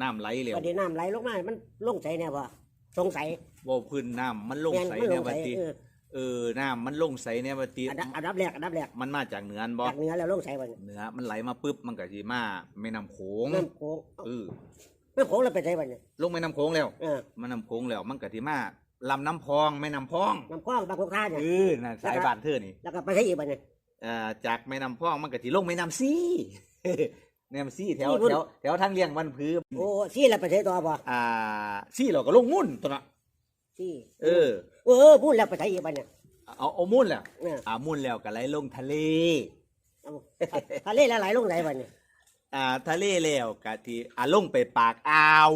น้ำไหลเร็วประเดี๋ยวน้ำไหลลงมา มันลงใส่เนี่ยบ่สงสัยว่าพื้นน้ำมันลงแม่นใสมันลเนี่ยงบัใส่ดนี้เออเออน้ำมันลงใสเนี่ยบัดนี้อันดับอันดับแรกอันดับแรกมันมาจากเหนือบ่จากเหนือแล้วลงใส่บ่เนี่ยเหนือมันไหลมาปุ๊บมันก็สิมาแม่น้ำโขงน้ำโขงเออน้ำโขงเราไปใส่บ่เนี่ยลงแม่น้ำโขงแล้วเออมันน้ำโขงแล้วมันก็สิมาลำน้ำพองแม่น้ำพองน้ำคลองบางกอกท่าเนี่ยเออน่ะสายบ้านเธอนี่แล้วก็ไปใส่อีกบ่เนี่ยเอ่อจากแม่น้ำพองมันก็สิลงแม่น้ำซี แม่น้ำซีแถวซีพุ่น แถวแถวทางเลี่ยงวันพื้นโอ้ซี่เราไปใส่ต่อบ่อ่าซีเราก็ลงมุ่นตัวน่ะซี่เออ เออพูดแล้วไปใส่อีกบ่เนี่ย เอาเอามุ่นแล้วเนี่ยอ่ามุ่นแล้วก็ไหลลงทะเล เอาทะเลละไหลลงไหนบ่เนี่ยอ่าทะเลแล้วกะที่อ่าลงไปปากอ่าว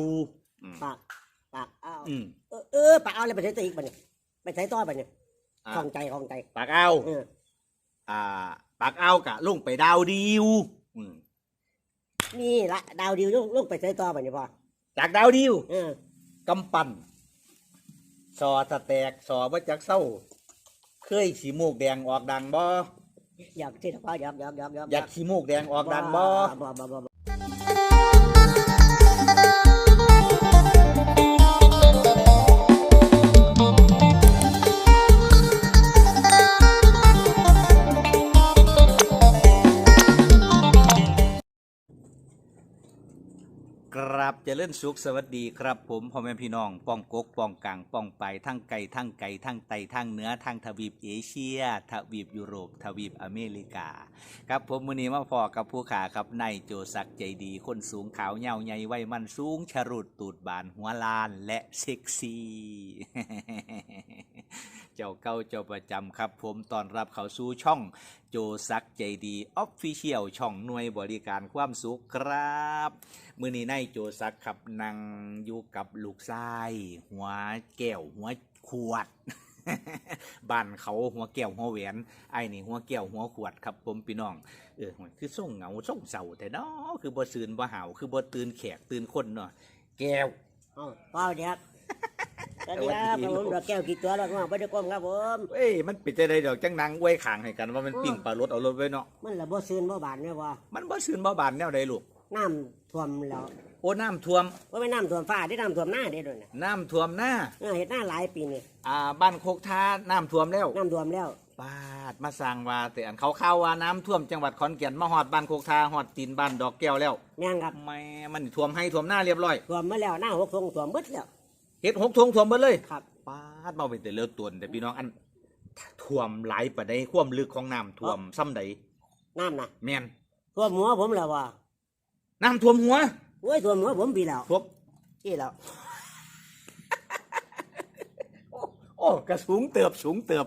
อืมปากปากอ้าวอืมเออเออปากอ้าวแล้วไปใส่ต่ออีกบ่เนี่ยไปใส่ต่อบ่เนี่ยอ่าของใจของใจปากอ่าวเอออ่า ปากอ่าวกะลงไปดาวดิวอืม นี่ละดาวดิวลงลงไปใส่ต่อบ่เนี่ยพ่อจากดาวดิวเออกำปั่นสอตะแตกสอว่าจักเศร้า เคยสีมูกแดงออกดังบ่อยากที่พ่ออยากอยากอยากอยากอยากสีมูกแดงออกดังบ่บ่บ่บ่บ่ กราบเจริญสุขสวัสดีครับ ผมพ่อแม่พี่น้องป้องกกป้องกลางป้องไปทั้งไก่ทั้งไก่ทั้งไตทั้งเหนือทั้งทวีปเอเชีย ทวีปยุโรป ทวีปอเมริกา ครับผมมือนี้มาพอกับผู้ขาครับนายโจซักใจดี คนสูงขาวเหยาใหญ่ไว้มันสูงชรุดตูดบานหัวลานและเซ็กซี่ เจ้าเก่าเจ้าประจำครับ ผมตอนรับเขาสู่ช่องโจซักใจดีออฟฟิเชียลช่องหน่วยบริการความสุขครับมือนี้นายโจซักครับนั่งอยู่กับลูกชาย หัวแก้วหัวขวดบ้านเขาหัวแก้วหัวแหวนไอ้นี่หัวแก้วหัวขวดครับผมพี่น้องเออคือส่งเหงาส่งเศร้าแต่เนาะคือบ่ซืนบ่หาวคือบ่ตื่นแขกตื่นคนเนาะแก้วอ๋อพ่อเดีย สวัสดีครับผมดอกแก้วกี่ตัวแล้วก็ไม่ได้ก้มครับผมเอ้ยมันเป็นจังไดดอกจังนางไว้ข้างให้กันว่ามันปิ้งปลารถเอารถไว้เนาะมันละบ่ซื้นบ่บานเนี่ยว่ามันบ่ซืนบ่บานแนวใดลูกน้ำท่วมแล้วโอ้น้ำท่วมว่าไม่น้ำท่วมฟ้าได้น้ำท่วมหน้าได้ด้วยนะน้ำท่วมหน้าเออเห็ดหน้าหลายปีนี่อ่าบ้านโคกท่าน้ำท่วมแล้วน้ำท่วมแล้วบาดมาสร้างว่าแต่อันเขาเข้าว่าน้ำท่วมจังหวัดขอนแก่นมาหอดบ้านโคกทาหอดตีนบ้านดอกแก้วแล้วแม่งครับแม่มันท่วมให้ท่วมหน้าเรียบร้อยท่วมมาแล้วหน้าหกทงท่วมเบิดแล้ว เฮ็ดหกทวงท่วมหมดเลยครับบาดมาเป็นแต่เลือตวนแต่พี่น้องอันท่วมหลายปานใดความลึกของน้ำท่วมซ้ำใดน้ำนะแม่นท่วมหัวผมแล้วว่าน้ำท่วมหัวโอ้ยท่วมหัวผมปีแล้วท่วมที่แล้วโอ้กระสูงเติบสูงเติบ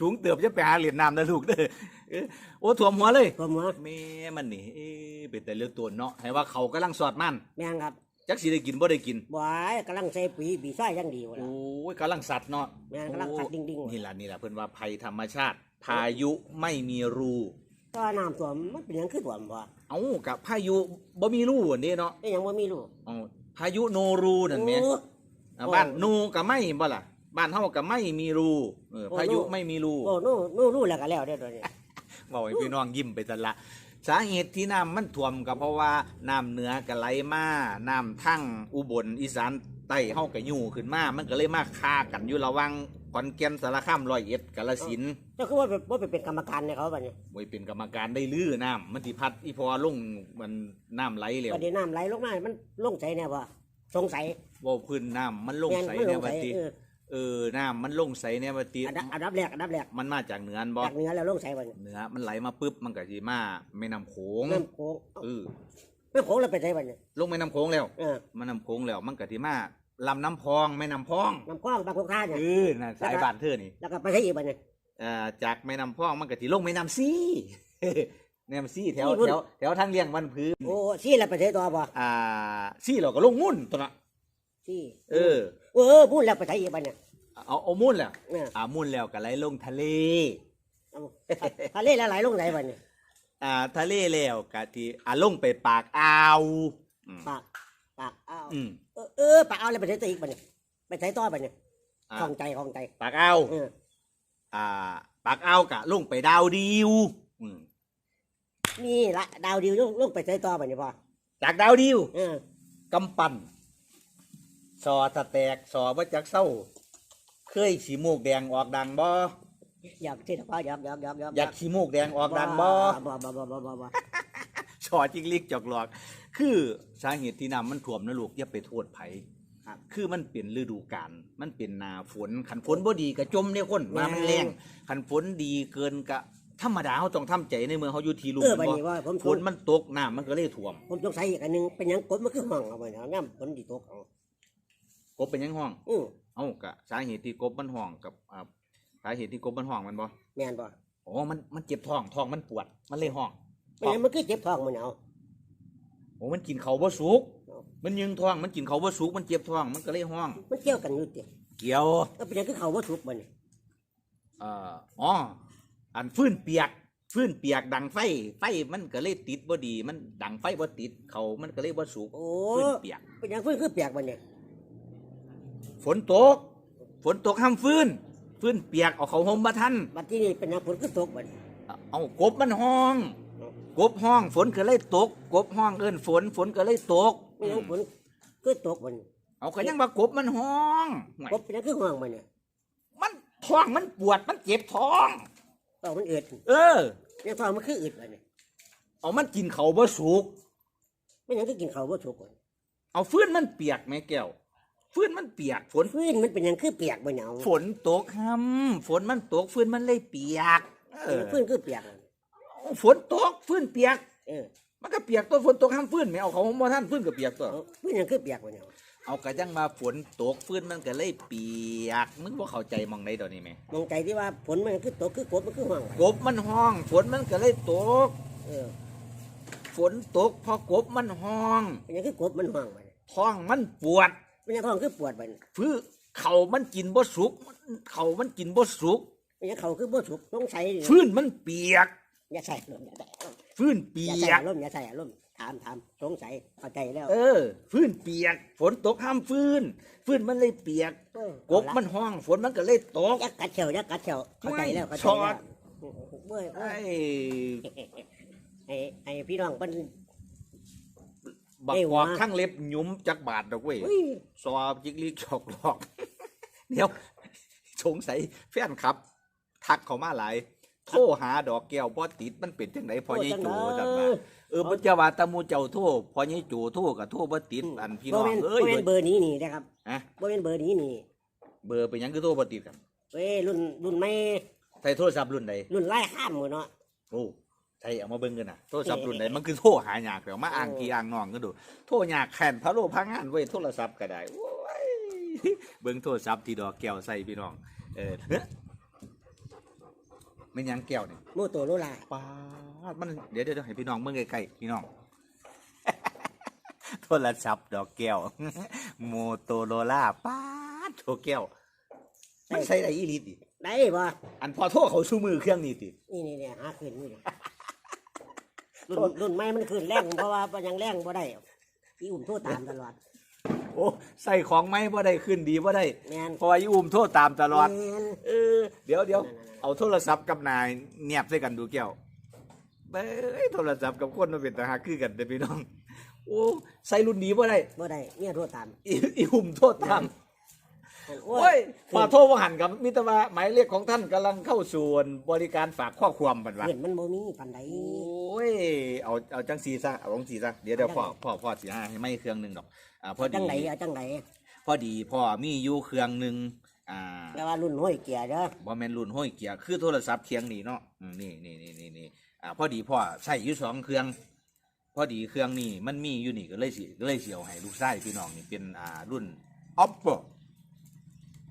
สูงเติบจะไปหาเหรียญน้ำนะลูกเด้อเออโอ้ท่วมหัวเลยท่วมหัวแม่มันนี่เอ้เป็นแต่เลือตวนเนาะให้ว่าเขากำลังสอดมันแม่งครับ จักสิได้กินบ่ได้กินบอยกำลังใส่ปุ๋ยบีซ้อยยังดีวะโอ้ยกำลังสัตว์เนาะแม่งกำลังสัตว์ดิ่งๆ นี่แหละนี่แหละเพิ่นว่าภัยธรรมชาติ พายุไม่มีรู ก็น้ำท่วมมันเป็นหยังคือท่วมบ่เอ้ากับพายุบ่มีรูอันนี้เนาะไอ้หยังบ่มีลูกเอ้าพายุโนรูนั่นแหมโอ้ อ่าบ้านโนก็ไม่บ่ล่ะ บ้านเฮาก็ไม่มีรูเออโอ้ พายุโน่ไม่มีรูโอ้นู่นู่รู้แล้วก็แล้วได้อตัวนี้ บอกให้พี่น้องยิ้มไปซั่นละ สาเหตุที่น้ำมันท่วมก็เพราะว่าน้ำเหนือก็ไหลมาน้ำทั้งอุบลอีสานใต้เฮาก็อยู่ขึ้นมา มันก็เลยมาคากันอยู่ระหว่างขอนแก่นสารคามร้อยเอ็ดกาฬสินธุ์เจ้าคือว่าเป็นว่าเป็นเป็นกรรมการในเขาบัดนี้ไว้เป็นกรรมการได้ลื้อน้ำมันสิพัดอีพอลงมันน้ำไหลเร็วประเดี๋ยวน้ำไหลลงมามันลงใส่เนี่ยบ่สงสัยว่าพื้นน้ำมันลงแม่นใสมันลเนี่ยงบัใส่ดติเออ เออน้ำมันลงใสเนี่ยบัดติอันดับอันดับแรกอันดับแรกมันมาจากเหนือบ่จากเหนือแล้วลงใส่บัดนี้เหนือมันไหลมาปุ๊บมันก็สิมาแม่น้ำโขงน้ำโขงเออน้ำโขงเราไปใส่บัดนี้ลงแม่น้ำโขงแล้วเออแม่น้ำโขงแล้วมันก็สิมาลำน้ำพองแม่น้ำพองน้ำคลองบางกอกท่าเนี่ยเออน่ะสายบ้านเธอนี่แล้วก็ไปใส่อีกบัดนี้เอ่อจากแม่น้ำพองมันก็สิลงแม่น้ำซีแม่น้ำซีแถวนี่พุ่นแถวแถวทางเลี่ยงวันพื้นโอ้ซี่เราไปใส่ต่อบ่อ่าซีเราก็ลงมุ่นตัวน่ะซี่เออ เออพูดแล้วไปใส่อีกบัดนี้เอาเอามุ่นแล้วเนี่ย อ่ามุ่นแล้วก็ไหลลงทะเล เอาทะเลละไหลลงไหนบัดนี้อ่าทะเลแล้วกะที่อ่าลงไปปากอ่าวอืมปากปากอ้าวอืมเออเออปากอ้าวแล้วไปใส่ต่ออีกบัดนี้ไปใส่ต่อบัดนี้อ่าของใจของใจปากอ่าวเอออ่า ปากอ่าวกะลงไปดาวดิวอืมนี่ละดาวดิวลงลงไปใส่ต่อบัดนี้พ่อจากดาวดิวเออกกำปั้น สอตะแตกสอว่าจักเศร้า เคยสีมูกแดงออกดังบ่อยากที่ตะพาอยากอยากอยากอยากอยากสีมูกแดงออกดังบ่บ่บ่บ่บ่บ่บ่ชอจิกลิกจอกหลอก คือสาเหตุที่น้ำมันท่วมนะลูกอย่าไปโทษไผครับคือมันเป็นฤดูกาล มันเป็นหนาฝนขันฝนบ่ดีก็จมเนี่ยคนมามันแรงขันฝนดีเกินก็ธรรมดาเขาต้องทำใจในเมืองเขาอยู่ที่ลุ่มเออบัดบ่นี้ว่าผมฝนมันตกน้ำมันก็เลยท่วม ผมสงสัยอีกอันหนึงเป็นหยังกดมันคือห้องเอาไว้เนาะน้ำฝนดีตกเอา กบเป็นหยังห้องอือเอ้ากะสาเหตุที่กบมันห้องกับอ่าสาเหตุที่กบมันห้องมันบ่แม่นบ่อ๋อมันมันเจ็บท้องท้องมันปวดมันเลยห้องเป็นหยังมันคือเจ็บท้องมันเอา โอ้มันกินเขาวบ่สุกมันยึงท้อง มันกินเขาวบ่สุก มันเจ็บท้อง มันก็เลยห้อง มันเกี่ยวกันอยู่ติเกี่ยวก็เป็นหยังคือเขาบ่สุกบ่นี่เอ่ออ๋อ อันฟื้นเปียก ฟื้นเปียกดังไฟ ไฟมันก็เลยติดบ่ดี มันดังไฟบ่ติด เขามันก็เลยบ่สุก โอ้ฟื้นเปียก เป็นหยังฟื้นคือเปียกบ่นี่ ฝนตก ฝนตกห้ามฟื้น ฟื้นเปียกเอาเขาห่มมาทันบัดที่นี่เป็นหยังฝนคือตกบ่นี่เอากบมันห้อง กบห้อง ฝนก็เลยตก กบห้องเอิ้นฝน ฝนก็เลยตกเป็นหยังฝนคือตกบ่นี่เอาก็ยังว่ากบมันห้องห่วยกบเป็นหยังคือห้องบ่นี่มันท้องมันปวดมันเจ็บท้องท้องมันอืดเออ เนี่ยท้องมันคืออืดบ่นี่เอามันกินเขาวบ่สุกเป็นหยังคือกินข้าวบ่สุกบ่นี่เอาฟื้นมันเปียกไหมแก้ว ฟื้นมันเปียก ฝนฟื้นมันเป็นหยังคือเปียกบ่นี่เอาฝนตกห้ำฝนมันตกฟื้นมันเลยเปียก เออฟื้นคือเปียกบ่นี่ฝนตกฟื้นเปียก เออมันก็เปียกตัวฝนตกห้ำฟื้นไม่เอาเขาบ่ท่านฟื้นก็เปียกตัวเอาฟื้นหยังคือเปียกบ่นี่เอาเอากระจังมาฝนตกฟื้นมันก็เลยเปียก มึงบ่เข้าใจมองใดตอนนี้ไหมมองใจที่ว่าฝนมันคือตกคือกบมันคือห้องบ่กบมันห้อง ฝนมันก็เลยตก เออ ฝนตกพอกบมันห้องเป็นหยังคือกบมันห้องบ่นี่ท้องมันปวด เป็นหยังท้องคือปวดบ่นี่ฟื้เขามันกินบ่สุกเขามันกินบ่สุกเป็นหยังเขาคือบ่สุกสงสัยดิฟื้นมันเปียก อย่าใส่อารมณ์อย่าใส่อารมณ์ฟื้นเปีอย่าใส่ยก อารมณ์อย่าใส่อารมณ์ถามถามสงสัยเข้าใจแล้วเออ ฟื้นเปียก ฝนตกห้ามฟื้น ฟื้นมันเลยเปียก เออกบมันห้อง ฝนมันก็เลยตกอยักกัดเฉียวอยักกัดเฉียวเข้าใจแล้วเข้าใจช็อแล้ต วเว้ยเว้ไอ้ยให้ให้พี่น้องเพิ่น บักเอ้ยกอกวะข้างเล็บหยุ้มจักบาทดอกเว้ยเฮ้ยซอจิกลีจอกหลอกเดี๋ยวสงสัยแฟนครับ ทักเขามาหลายโทรหาดอกแก้วบ่ติดมันเป็นจังไดพอยี่จูจังว่าเออบ่จะว่าแตะมูเจ้าโทรพอยี่จูโทรก็โทรบ่ติดอันพี่น้องบ่แม่นเอ้ยบ่แม่นเบอร์นี้นี่นะครับฮะบ่แม่นเบอร์นี้นี่ เบอร์เป็นหยังคือโทรบ่ติดกันเว้ยรุ่นรุ่นใหม่ใช้โทรศัพท์รุ่นใดรุ่นไล่ข้ามหมดเนาะโอ้ ใช่เอามาเบิ่งกันนะโทรศัพท์รุ่นไหนมันคือโทรหายากเดี๋ยวมาอ่างพี่อ่างน้องก็ดู โทรยากแข่นพะโลพังงานไว้ยโทรศัพท์ก็ได้โอ้ยเบิ่งโทรศัพท์ที่ดอกแก้วใส่พี่น้อง เออเฮ้ยไม่นหยังแก้วนี่โมโตโรลาป้าดมันเดี๋ยวเดี๋ยวให้พี่น้องเบิ่งใกล้ๆพี่น้อง โทรศัพท์ดอกแก้วโมโตโรล่าป้าดโทรแก้วมันใช้ได้อีหลีติได้บ่อันพอโทรเขาชูมือเครื่องนี้ตินี่นี่เนี่ยหาขึ้นนี่ดิ รุ่นรุ่นใหม่มันขึ้นแรงเพราะว่ามันยังแรงบ่ได้พี่อุ้มโทรตามตลอด โอ้ใส่ของไม่บ่ได้ขึ้นดีบ่ได้แม่น เพราะว่าอีอุ้มโทษตามตลอด แม่น เออเดี๋ยวเดี๋ยวเอาโทรศัพท์กับนายเนียบใส่กันดูแก้วเบ้ยโทรศัพท์กับคนมาเป็นตาหาคือกันแต่พี่น้อง โอ้ใส่รุ่นนี้บ่ได้บ่ได้เนี่ยโทรตามอีอีอุ้มโทษตาม โอ้โอ้ยยขอโทษว่าหันกับมิตรว่าหมายเลขของท่านกำลังเข้าสู่บริการฝากข้อความบัดว่าเห็นมันบ่มีปานใดโอ้ยเอาเอาจังสีซะเอาจังสีซะเดี๋ยวเดี๋ยวพ่อพ่อพ่อสิหาให้ไม่เครื่องหนึงดอกอ่าพอดีจังไหนเอาจังไหนพอดีพ่อมีอยู่เครื่องหนึงอ่าแต่ว่ารุ่นห้อยเกียร์เด้อบ่แม่นรุ่นห้อยเกียร์คือโทรศัพท์เคียงนี่เนาะอืมนี่นี่นี่นี่นี่อ่าพอดีพ่อใช้อยู่สองเครื่องพอดีเครื่องนี่มันมีอยู่นี่ก็เลยสิก็เลยสิเอาให้ลูกชายพี่น้องนี่เป็นอ่ารุ่น Oppo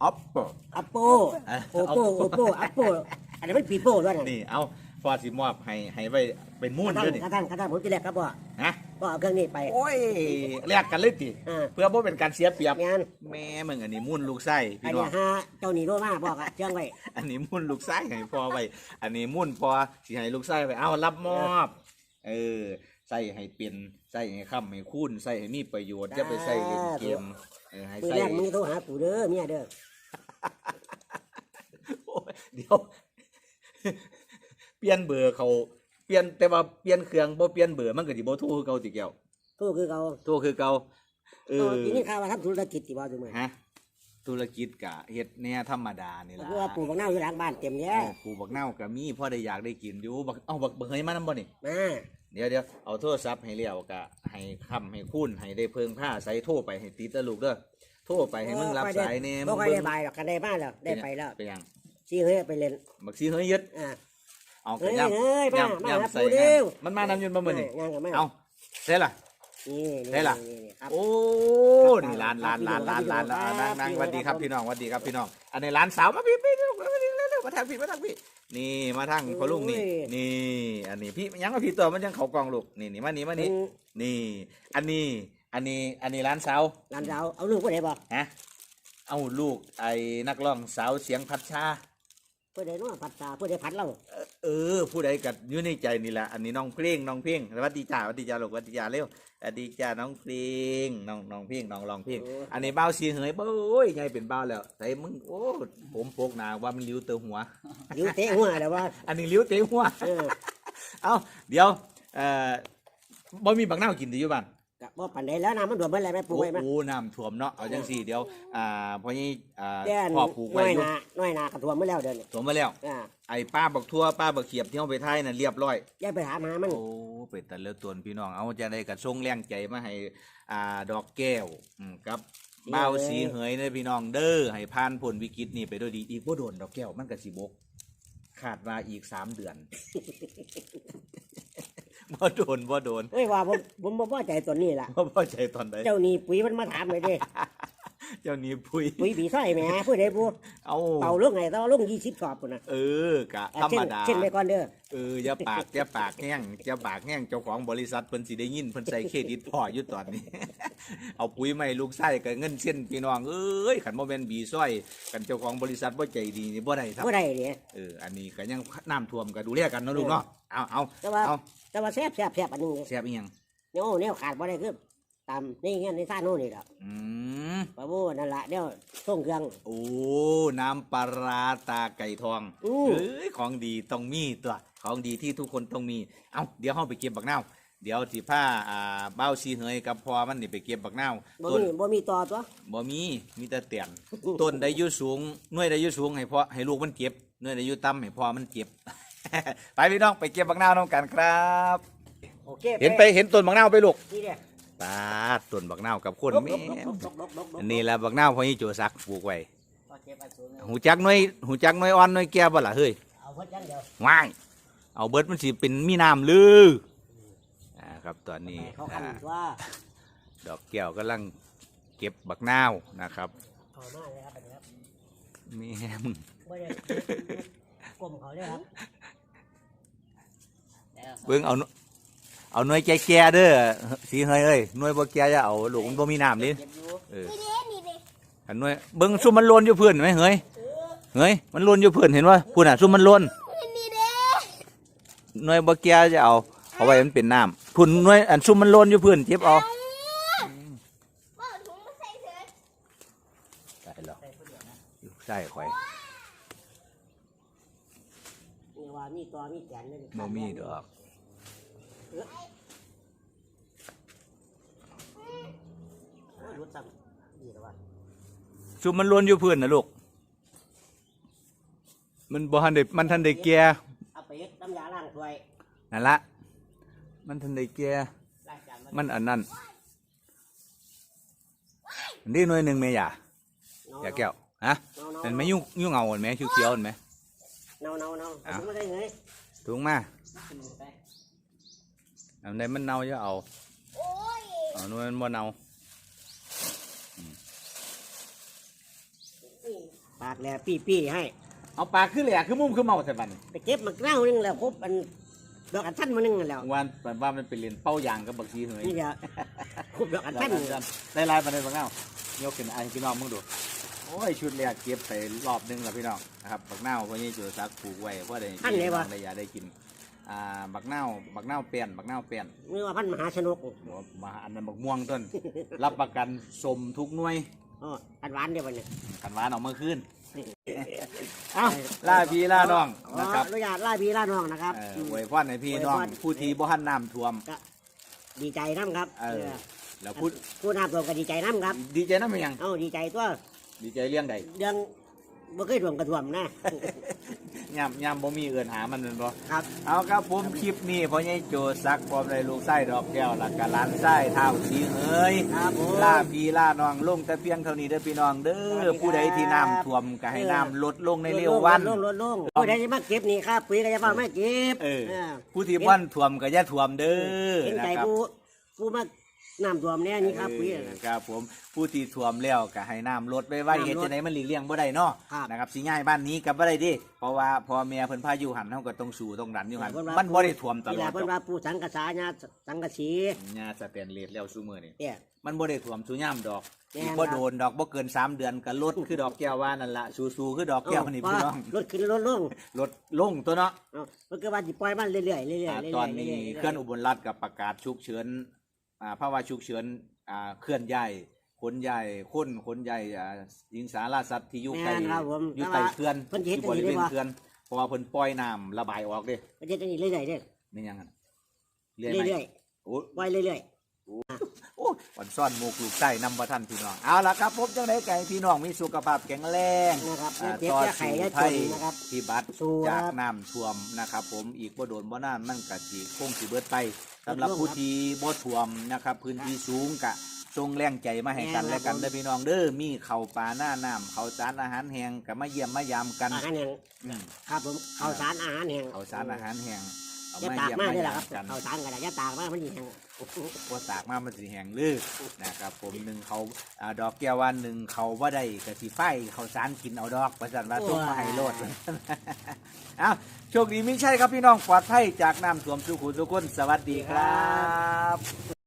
Oppo อัปโปอะโอโปโอโปอัปโปอันนี้มันปีโป้ด้วยนะนี่ เอาพ่อสิมอบให้ให้ไว้เป็นมุ่นท่านเด้อนี่ท่านท่านผมจะแลกครับพ่อฮะพ่อเอาเครื่องนี้ไป โอ้ยแลกกันเลยติอ่าเพื่อบ่เป็นการเสียเปรียบ งานแม่มึงอันนี้มุ่นลูกไส้อัพี่นน้อนี้ง ฮะเจ้าหนีโรมาบอกอะเชื่องไว้อันนี้มุ่นลูกไส้ให้พ่อไว้อันนี้มุ่นพอสิให้ลูกไส้ไป เอารับมอบ เออใส่ให้เป็นใส่ให้ค้ำให้คูนใส่ให้มีประโยชน์จะไปใส่เล่นเกมเออให้มือใส่แรกมึงโทรหากูเด้อเมียเด้อโอ้ย เดี๋ยว เปลี่ยนเบอร์เขาเปลี่ยนแต่ว่าเปลี่ยนเครื่องบ่เปลี่ยนเบอร์มันก็สิบ่โทรคือเก่าติแก้วโทรคือเขาโทรคือเก่าเอเอออทีนี้ข่าวว่าทำธุรกิจที่บ่ดูมื้อฮะธุรกิจกะเฮ็ดแนวธรรมดานี่ก็ล่ะคือว่าปลูกบักนาวอยู่หลังบ้านเต็มแย่เออปลูกบักเน่าวก็มีพ่อได้อยากได้กินอยู่บักเอาบักบักเฮยมานำบ่นี่มาเดี๋ยวเดี๋ยวเอาโทรศัพท์ให้เลี้ยวกะให้คำให้คุ้นให้ได้เพิงผ้าใส่โทรไปให้ติดตะลูกเด้อ โทรไปให้มึงรับสายแน่บ่มึงค่อยเบิ่ได้งบายหรอกกันได้มาแล้วได้ไปแล้วไปยังชี้เฮ้ยไปเล่นบักซีเฮยยึดอ่า เอาเฮ้กะยย่เฮ้ยมาำมาย่ำหาย่ำใส่ปูเร็ว มันมานำยืนบ่มื้อนี่งานกับแม่เอาเสร็จล่ะนี่นี่ได้ล่ะ นี่นี่ครับ โอ้นี่ร้านร้านร้านร้านร้านร้านนั่งนั่งสวัสดีครับพี่น้องสวัสดีครับพี่น้อง อันนี้ร้านสาวมาพี่พี่พี่มาพี่เร็วๆมาทางพี่มาทางพี่ นี่มาทางพ่อลุงนี่นี่ อันนี้พี่ยังมาพี่ตัวมันยังเขากองลูกนี่นี่มานี่มานี่นี่ อันนี้ อันนี้อันนี้ร้านสาวร้านเราเอาลูกผู้ใดบ่ฮะเอาลูกไอ้นักร้องสาวเสียงพัดชาผู้ใดเนาะผัดชาผู้ใดผัดเราเออ ผู้ใดกัดอยู่ในใจนี่แหละอันนี้น้องเพลงน้องเพลงสวัสดีจ้าสวัสดีจ้าลูกสวัสดีจ้าเร็วสวัสดีจ้าน้องเพลงน้องน้องเพลงน้องร้องเพลงอันนี้เบ้าสีเหยเบ้าโอ้ยไงเป็นเบ้าแล้วใส่มึงโอ้ผมโปกหนาว่ามันลิ้วเตอหัวอยู่เตะหัวแต่ว่า อันนี้ลิ้วเตะหัวเออเอาเดี๋ยวเอ่อบ่มีบักนาวกินดีอยู่บ้านก็ บ่ปานใดแล้วน้ำมันด่วนเมื่อไรแม่ปลูกโอ้ไว้ไหมโหน้ำท่วมเนาะเอาจังสี่เดี๋ยวอ่าพอนี้อ่าแด่นพ่อปลูกน้ไว้อยอยู่นาน้อยนากระท่วมเมื่อแล้วเดือนนี้ท่วมมาแล้ว อ่าไอ้ป้าบักทั่วป้าบักเขียบที่เฮาไปไทยน่ะเรียบร้อย อย่าไปถามหามัน โอ้เป็นแต่ละตัวพี่น้องเอาจะได้กระส่งแรงใจมาให้อ่าดอกแก้วอืมกับเบ้าสีเหยเด้อพี่น้องเด้อให้ผ่านพ้นวิกฤตนี้ไปด้วยดีอีกบ่โดนดอกแก้วมันก็สิบกขาดมาอีกสามเดือน บ่โดนบ่โดนเอ้ยว่าผมผมบ่พอใจตัวนี้ล่ะบ่พอใจตอนใดเจ้านี่ปุ๋ยมันมาถามเลยเด้เจ้านี้พุยปุ๋ยผีสร้อยแหมผู้ใดผู้เอาเป่าลงไงต้องลงยี่สิบสอบปุ่นนะเออกะธรรมดาเช่นไปก่อนเด้อเอออย่าปากอย่าปากแห้งอย่าปากแห้งเจ้าของบริษัทเพิ่นสิได้ยินเพิ่นใส่เครดิตพออยู่ตอนนี้ เอาปุ๋ยมาให้ลูกไส้กับเงินเส้นพี่น้องเอ้ยขันบ่แม่นบีซ้อยกันเจ้าของบริษัทบ่ใจดีนี่บ่ได้ครับผู้ใดเนี่ยเอออันนี้ก็ยังน้ำท่วมก็ดูแลกันเนาะลูกเนาะเอาเอาแต่ว่าเอา แต่ว่าแซ่บแซ่บแซ่บอันหนึงเนี่ยเสียบอีหยังโน่แนวขาดบ่ได้คือตามนี่เงี้ยในซ่านโน่นนี่แหละอืมปะโบนั่นละเดี๋ยวส่งเครื่อง โอ้ น้ำปลาร้าตาไก่ทองอู้ เอ้ยของดีต้องมีตัว ของดีที่ทุกคนต้องมี เอาเดี๋ยวเฮาไปเก็บบักนาวเดี๋ยวสิพาอ่าเบ้าซีเฮยกับพอมันนี่ไปเก็บบักนาวบ่ต้นมีบ่มีต่อตัว บ่มีมีแต่เตียน ต้นได้อยู่สูงหน่วยได้อยู่สูงให้พ่อให้ลูกมันเก็บหน่วยได้อยู่ต่ำให้พ่อมันเก็บ ไปพี่น้องไปเก็บบักนาวน้องกันครับ โอเคเห็นไปเห็นต้นบักนาวไปลูกนี่เด้อปาดต้นบักนาวกับคนดกแม่ดกดกดกดกดกอันนี้แหละบักนาวพ่อยี่โจซักปลูกไว้เอาเก็บไว้สูงเลยหูจักหน่วยหูจักหน่วยอ่อนหน่วยแก่บ่ล่ะเฮ้ยเอาพดจังเดียวว่ายเอาเบิดมันสิเป็นมีน้ำลืออ่าครับตอนนี้เขาคันอ่าตัวดอกแก้วกำลังเก็บบักนาวนะครับเอามาเลยครับอันนี้ครับแม่มึงบ่ได้ กลมเขาเลยครับเบิ่งเอาหน่เอาหน่วยแก่ๆเด้อสีเฮยเอ้ยหน่วยบ่แก่จะเอาลูกมันบ่มีน้ำดิเก็บอยู่เออนี่เด้นี่เด้อันหน่วยเบิ่งซุมมันโลนอยู่พื้นไหมเฮยเฮยมันโลนอยู่พื้นเห็นว่าพุ่นน่ะซุมมันโลนนี่เด้หน่วยบ่แก่จะเอาเอาไว้มันเป็นน้ำพุ่นหน่วยอันซุมมันโลนอยู่พื้นเจ็บเอาว่าเอาถุงมาใส่เถอะ ใช่หรอใช่ข่อย นี่ว่ามีตัวมีแขน เลยบ่มีดอกโอ้ยรู้จักดีแต่ว่าซุมมันโลนอยู่พื้นนะลูก มันบ่ทันได้มันทันได้แก่เอาไปเฮ็ดน้ำยาล้างถ้วยนั่นละ มันทันได้แก่ล้างจานมันมันอันนั้นอันนี้หน่วยหนึ่งแม่ยาเนาอย่าแก้วฮะเนาเนาเห็นไหมยุ่งยุ่งเอาเห็นไหมเขียวๆเห็นไหม เนาเนาเนาอะเอาถุงมาได้ไง ถุงมาไปอันไหนมันเน่าจะเอาโอ้ยเอาหน่วยมันบ่เน่าปากแหล่ปี้ปี้ให้ เอาปลาขึ้นเลยคือมุมคือเมาใส่บันไปเก็บมะนาวนึงแล้วครบอันดอกอัญชันมานึงแล้ววันปันว่ามันเป็นเรียนเป้ายางกับบักซีเหยนี่เดียวครบดอกอัญชันได้ลายปันได้บักเน่ายกขึ้นไอ้พี่น้องมึงดู โอ้ยชุดแรกเก็บไปรอบหนึงแล้วพี่น้องนะครับบักเน่าพวกนี้จุดซักปลูกไว้เพราะได้พี่น้องได้อยากได้กินอ่าบักเน่าบักเน่าเปลี่ยนบักเน่าเปลี่ยนนี่ว่าพันมหาชนกมาอันนั้นบักม่วงต้น รับประกันสมทุกหน่วยอ๋ออันหวานเดียววันนี้กันหวานเออกมาขึ้นเอ้าล่าพี่ล่าน้องนะครับขออนุญาตล่าพี่ล่าน้องนะครับเอออืมอวยพรให้พี่น้องอวยพรผู้ที่บ่ทันน้ำท่วมดีใจน้ำครับเออเออแล้วพูดผู้น้ำท่วมก็ดีใจน้ำครับ ดีใจนะมันยังเอ้าดีใจตัว ดีใจเรื่องใดเรื่องบ่เคยท่วมกระท่วมนะยามยามบ่มีเอินหามันแม่นบ่ครับ เอาครับผมคลิปนี้พ่อใหญ่โจซักพร้อมได้ลูกไส้ดอกแก้วหลักกะหลานไส้เท้าสีเอ้ยครับผม ล่าพี่ล่าน้องลงแต่เพียงเท่านี้เด้อพี่น้องเด้สวัสอดีครับ ผู้ใดที่น้ำท่วมก็ให้น้ำลดลงในเร็ววันลงลงลงผู้ใดจะมาเก็บนี่ครับปุ๋ยก็จะมาไม่เก็บเออเออ ผู้ที่บ่อนท่วมก็อย่าท่วมเด้อเห็นนะใจครับ ผู้ผู้มา น้ำท่วมเนี่ยนี่ครับปุ๋ย เออครับผมผู้ที่ท่วมแล้วก็ให้น้ำลดไว้ไว้น้ำลดเฮ็ดจังไดมันหลีกเลี่ยงบ่ได้เนาะครับนะครับสิง่ายบ้านนี้ก็บ่ได้เดิเพราะว่าพ่อแม่เพิ่นพาอยู่หันเฮาก็ต้องสู้ต้องดันอยู่หันเพิ่ว่ามันบ่ได้ท่วมตลเวอลาดเพิ่นหรว่าอกผู้สังกะสาญาสังกะสีญาสแตนเลสแล้วซุมื้อนี่เนี่ย มันบ่ได้ท่วมสุยามดอกแม่นอีกบ่โดนดอกบ่เกิน3เดือนก็ลดคือดอกแก้วว่านั่นล่ะสู้ๆคือดอกแก้วนี่เอ้าพี่น้องรถขึ้นรถลงลดลงตัวเนาะ เอ้ามันก็ว่าสิปล่อยมันเรื่อยๆเรื่อยๆเรื่อยอ่าๆตอนนี้รื่ยๆ เคลื่อนอุบลรัฐกับประกาศฉุกเฉิน อ่าภาวะฉุกเฉินอ่าเคลื่อนย้ายขนย้ายคนขนย้ายอ่าหญิงสาราสัตว์ที่อยู่ใกล้แม่นครับผมอยู่ใกล้แต่ว่าเขื่อนเพิ่นสิเฮ็ดอยู่บริเวณจังซี่ได้บ่ เขื่อนเพราะว่าเพิ่นปล่อยน้ำระบายออกเด้มันจะนี่เรื่อยๆเรื่อยไม่ยังกันๆเรื่อยไหมเรื่อยโอ้ๆปล่อยเรื่อยโอ้วันซ่อนหมูกลูกไส้นำบ่ทันพี่น้อง เอาละครับผมจังได๋ไก่พี่น้องมีสุขภาพแข็งแรงๆนะครับอ่าเจ็บต่อแก้ไขสู่แก้ภัจยนนะครับ พิบัติสู้ครับ จากน้ำท่วมนะครับ ผมอีกบ่โดนบ่นานมันก็สิคงสิเบิดไป สำหรับลดลงผู้ครับที่บ่ท่วมนะครับ พื้นที่สูงกะทรงแรงใจมาให้กันแม่นและกันครับผมเด้อพี่น้องเด้อมีข้าวปลาหน้าน้ำข้าวสารอาหารแห้งก็มาเยี่ยมมายามกันอาหารแห้งอืมครับผมข้าวสารอาหารแห้งข้าวสารอาหารแห้งเอาอย่ามาตากเยี่ยมมากมาเลยล่ะยาครับมกันข้าวสารก็ได้อย่าตากมากมันสิแห้งว่าตากมามันสิแห้งลือนะครับผมหนึ่งเขาอ่าดอกแก้ววันหนึ่งเขาว่าได้กะสิไฟเขาสารกินเอาดอกประจันว่าต้องมาให้โลดอ้าวโชคดีไม่ใช่ครับพี่น้องปลอดภัยจากน้ำท่วมสุขุมสุขุนสวัสดีครับ